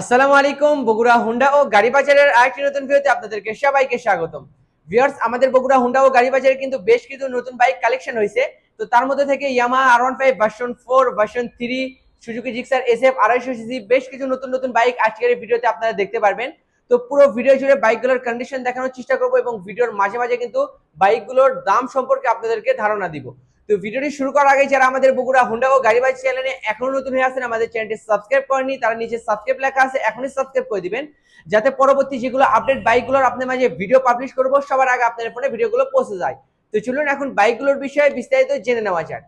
আসসালামু আলাইকুম, বগুড়া, হুন্ডা ও গাড়ি বাজারের আরেকটি নতুন ভিডিওতে আপনাদেরকে সবাইকে স্বাগতম। ভিউয়ার্স, আমাদের বগুড়া, হুন্ডা ও গাড়ি বাজারে কিন্তু বেশ কিছু নতুন বাইক কালেকশন হয়েছে। তো তার মধ্যে থেকে Yamaha R one five version four version three Suzuki Gixxer S F আড়াইশো সিসি বেশ কিছু নতুন নতুন বাইক আজকের ভিডিওতে আপনারা দেখতে পারবেন। তো পুরো ভিডিও জুড়ে বাইকগুলোর কন্ডিশন দেখানোর চেষ্টা করব এবং ভিডিওর মাঝে মাঝে কিন্তু বাইকগুলোর দাম সম্পর্কে আপনাদেরকে ধারণা দিব। তো ভিডিওটি শুরু করার আগে যারা আমাদের বগুড়া, হুন্ডা ও গাড়ি বাইক চ্যানেলে এখনও নতুন হয়ে আছেন, আমাদের চ্যানেলটি সাবস্ক্রাইব করেনি তারা নিচে সাবস্ক্রাইব লেখা আছে, এখনই সাবস্ক্রাইব করে দিবেন। যাতে পরবর্তী যেগুলো আপডেট বাইকগুলোর আপনার মাঝে ভিডিও পাবলিশ করব, সবার আগে আপনার ফোনে ভিডিওগুলো পৌঁছে যায়। তো চলুন এখন বাইকগুলোর বিষয়ে বিস্তারিত জেনে নেওয়া যাক।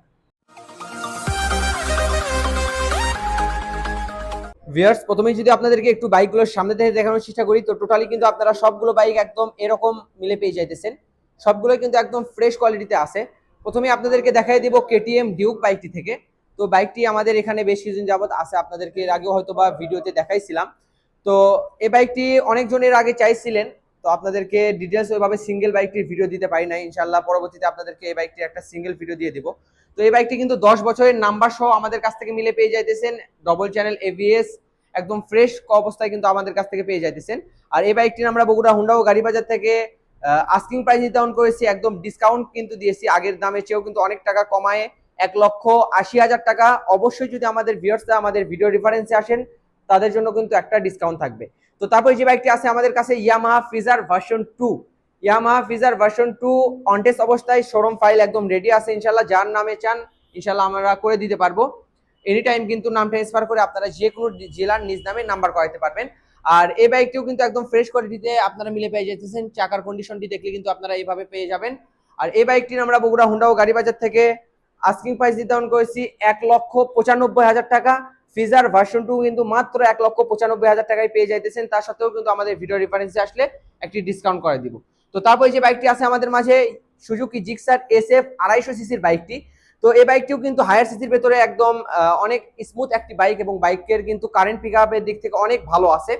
ভিউয়ার্স প্রথমেই যদি আপনাদেরকে একটু বাইকগুলোর সামনে থেকে দেখানোর চেষ্টা করি, তো টোটালি কিন্তু আপনারা সবগুলো বাইক একদম এরকম মিলে পেয়ে যাইতেছেন। সবগুলো কিন্তু একদম ফ্রেশ কোয়ালিটিতে আছে। প্রথমে আপনাদেরকে দেখাই দিব কেটিএম ডিউক বাইকটি থেকে। তো বাইকটি আমাদের এখানে বেশ কিছুদিন যাবত আছে, আপনাদেরকে এর আগেও হয়তো বা ভিডিওতে দেখাইছিলাম। তো এই বাইকটি অনেকজনের আগে চাইছিলেন, তো আপনাদেরকে ডিটেলস ওইভাবে সিঙ্গেল বাইকটির ভিডিও দিতে পারি না ইনশাল্লাহ পরবর্তীতে আপনাদেরকে এই বাইকটির একটা সিঙ্গেল ভিডিও দিয়ে দিব। তো এই বাইকটি কিন্তু দশ বছরের নাম্বার সহ আমাদের কাছ থেকে মিলে পেয়ে যাইতেছেন। ডবল চ্যানেল এভিএস একদম ফ্রেশ অবস্থায় কিন্তু আমাদের কাছ থেকে পেয়ে যাইতেছেন। আর এই বাইকটি আমরা বগুড়া, হুন্ডা ও গাড়ি বাজার থেকে আস্কিং প্রাইস নির্ধারণ করেছি, একদম ডিসকাউন্ট কিন্তু দিয়েছি, আগের দামের চেয়েও কিন্তু অনেক টাকা কমায়, এক লক্ষ আশি হাজার টাকা। অবশ্যই যদি আমাদের ভিউয়ার্সরা আমাদের ভিডিও রেফারেন্সে আসেন, তাদের জন্য কিন্তু একটা ডিসকাউন্ট থাকবে। তো তারপরে যে বাইকটি আছে আমাদের কাছে Yamaha Fazer version two Yamaha Fazer version two on test অবস্থায় শোরুম ফাইল একদম রেডি আছে ইনশাল্লাহ যার নামে চান ইনশাল্লাহ আমরা করে দিতে পারব। এনি টাইম কিন্তু নাম ট্রান্সফার করে আপনারা যে কোনো জেলার নিজ নামে নাম্বার করাতে পারবেন। আর এই বাইকটিও কিন্তু একদম ফ্রেশ কোয়ালিটিতে আপনারা মিলে পেয়ে যেতেছেন। চাকার কন্ডিশনটি দেখলে কিন্তু আপনারা এইভাবে পেয়ে যাবেন। আর এই বাইকটি আমরা বগুড়া হুন্ডা ও গাড়ি বাজার থেকে আস্কিং প্রাইস নির্ধারণ করেছি এক লক্ষ পঁচানব্বই হাজার টাকা। ফিজার ভার্সন টু কিন্তু মাত্র এক লক্ষ পঁচানব্বই হাজার টাকায় পেয়ে যাইতেছেন। তার সত্ত্বেও কিন্তু আমাদের ভিডিও রেফারেন্সে আসলে একটি ডিসকাউন্ট করে দিব। তো তারপরে যে বাইকটি আছে আমাদের মাঝে সুজুকি জিক্সার এস এফ আড়াইশো সিসির বাইকটি। তো এই বাইকটিও কিন্তু হায়ার সিসির ভেতরে একদম অনেক স্মুথ একটি বাইক এবং বাইকের কিন্তু কারেন্ট পিক দিক থেকে অনেক ভালো আছে।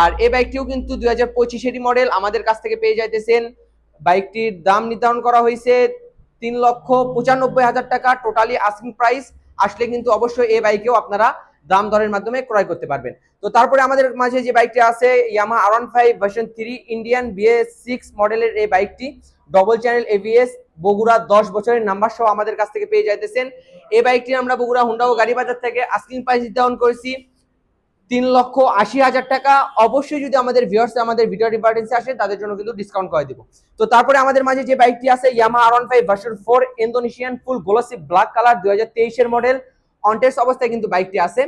আর এই বাইকটিও কিন্তু দুই হাজার পঁচিশেরই মডেল আমাদের কাছ থেকে পেয়ে যাইতেছেন। বাইকটির দাম নির্ধারণ করা হয়েছে তিন লক্ষ পঁচানব্বই হাজার টাকা টোটালি আস্কিং প্রাইস আসলে কিন্তু অবশ্যই এই বাইকেও আপনারা দাম দরের মাধ্যমে ক্রয় করতে পারবেন। তো তারপরে আমাদের মাঝে যে বাইকটি আছে Yamaha R one five version three Indian BS six মডেলের এই বাইকটি ডবল চ্যানেল এভিএস বগুড়া দশ বছরের নাম্বার সহ আমাদের কাছ থেকে পেয়ে যাইতেছেন। এই বাইকটি আমরা বগুড়া হুন্ডা ও গাড়ি বাজার থেকে আস্কিং প্রাইস নির্ধারণ করেছি। তিন লক্ষ আশি হাজার টাকা অবশ্যই যদি আমাদের ভিউয়ার্স আমাদের ভিডিও ডিপার্টেন্সে আসে, তাদের জন্য কিন্তু ডিসকাউন্ট করে দিব। তো তারপরে আমাদের মাঝে যে বাইকটি আছে Yamaha R one five version four Indonesian full glossy black colour দুই হাজার তেইশের মডেল অনটেস্ট অবস্থায় কিন্তু বাইকটি আছে।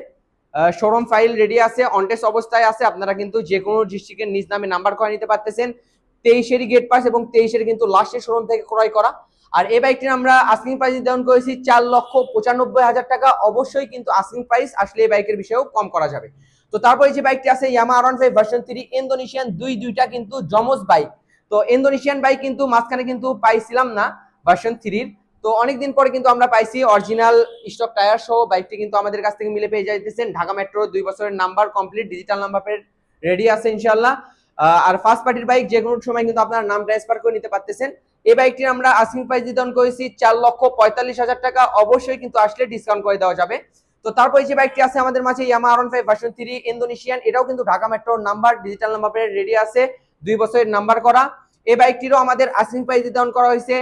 শোরুম ফাইল রেডি আছে। অনটেস্ট অবস্থায় আছে। আপনারা কিন্তু যে কোনো ডিস্ট্রিক্টের নিজ নামে নাম্বার করে নিতে পারতেছেন। তেইশেরই গেট পাস এবং তেইশের কিন্তু লাস্টের শোরুম থেকে ক্রয় করা। আর এই বাইকটি আমরা আস্কিং প্রাইস নির্ধারণ করেছি চার লক্ষ পঁচানব্বই হাজার টাকা। অবশ্যই কিন্তু আস্কিং প্রাইস আসলে এই বাইকের বিষয়েও কম করা যাবে। তো তারপরে যে বাইকটি আছে Yamaha R five version three Indonesian দুই দুইটা কিন্তু জমজ বাইক তো ইন্দোনেশিয়ান বাইক কিন্তু মাঝখানে কিন্তু পাইছিলাম না ভার্সন থ্রির তো অনেকদিন পরে কিন্তু আমরা পাইছি অরিজিনাল স্টক টায়ার সহ বাইকটি কিন্তু আমাদের কাছ থেকে মিলে পেয়ে যাইতেছেন। ঢাকা মেট্রো দুই বছরের number complete digital number ready আছে ইনশাল্লাহ আর ফার্স্ট পার্টির বাইক যে কোনো সময় কিন্তু আপনার নাম ট্রান্সফার করে নিতে পারতেছেন। এই বাইকটি আমরা আস্কিং প্রাইস নির্ধারণ করেছি চার লক্ষ পঁয়তাল্লিশ হাজার টাকা। অবশ্যই কিন্তু আসলে ডিসকাউন্ট করে দেওয়া যাবে। তো তারপরে যে বাইকটি আছে আমাদের মাঝে Yamaha R five version three Indonesian এটাও কিন্তু ঢাকা মেট্রোর নাম্বার ডিজিটাল নাম্বার রেডি আছে, দুই বছরের নাম্বার করা। এই বাইকটিরও আমাদের আস্কিং প্রাইস নির্ধারণ করা হয়েছে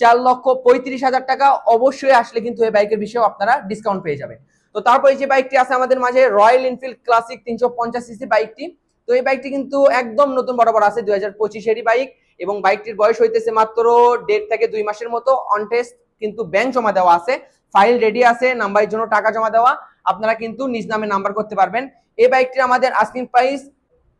চার লক্ষ পঁয়ত্রিশ হাজার টাকা। অবশ্যই আসলে কিন্তু এই বাইকের বিষয়েও আপনারা ডিসকাউন্ট পেয়ে যাবেন। তো তারপরে যে বাইকটি আছে আমাদের মাঝে রয়্যাল এনফিল্ড ক্লাসিক তিনশো পঞ্চাশ সিসি বাইকটি তো এই বাইকটি কিন্তু একদম নতুন বরাবর আছে দুই হাজার পঁচিশেরই বাইক এবং বাইকটির বয়স হইতেছে মাত্র দেড় থেকে দুই মাসের মতো। অন টেস্ট কিন্তু ব্যাংক জমা দেওয়া আছে ফাইল রেডি আছে নাম্বারের জন্য টাকা জমা দেওয়া। আপনারা কিন্তু নিজ নামে নাম্বার করতে পারবেন। এই বাইকটির আমাদের আস্কিং প্রাইস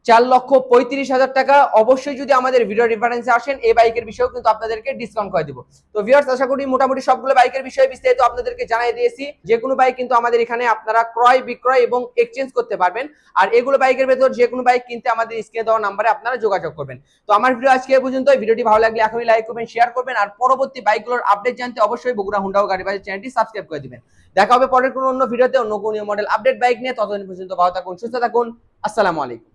চার লক্ষ পঁয়ত্রিশ হাজার টাকা। অবশ্যই যদি আমাদের ভিডিও রেফারেন্সে আসেন, এই বাইকের বিষয়েও কিন্তু আপনাদেরকে ডিসকাউন্ট করে দিব। তো ভিউয়ার্স আশা করি মোটামুটি সবগুলো বাইকের বিষয়ে বিস্তারিত আপনাদেরকে জানিয়ে দিয়েছি। যে কোনো বাইক কিন্তু আমাদের এখানে আপনারা ক্রয়, বিক্রয় এবং এক্সচেঞ্জ করতে পারবেন। আর এগুলো বাইকের ভেতর যে কোনো বাইক কিনতে আমাদের স্ক্রিনে দেওয়া নাম্বারে আপনারা যোগাযোগ করবেন। তো আমার ভিডিও আজকে পর্যন্ত ভিডিওটি ভালো লাগলে এখনই লাইক করবেন শেয়ার করবেন। আর পরবর্তী বাইকগুলোর আপডেট জানতে অবশ্যই বগুড়া, হুন্ডা ও গাড়ি বাজার চ্যানেলটি সাবস্ক্রাইব করে দিবেন। দেখা হবে পরের কোনো অন্য ভিডিওতে অন্য কোনো মডেল আপডেট বাইক নিয়ে। ততদিন পর্যন্ত ভালো থাকুন, সুস্থ থাকুন। আসসালামু আলাইকুম।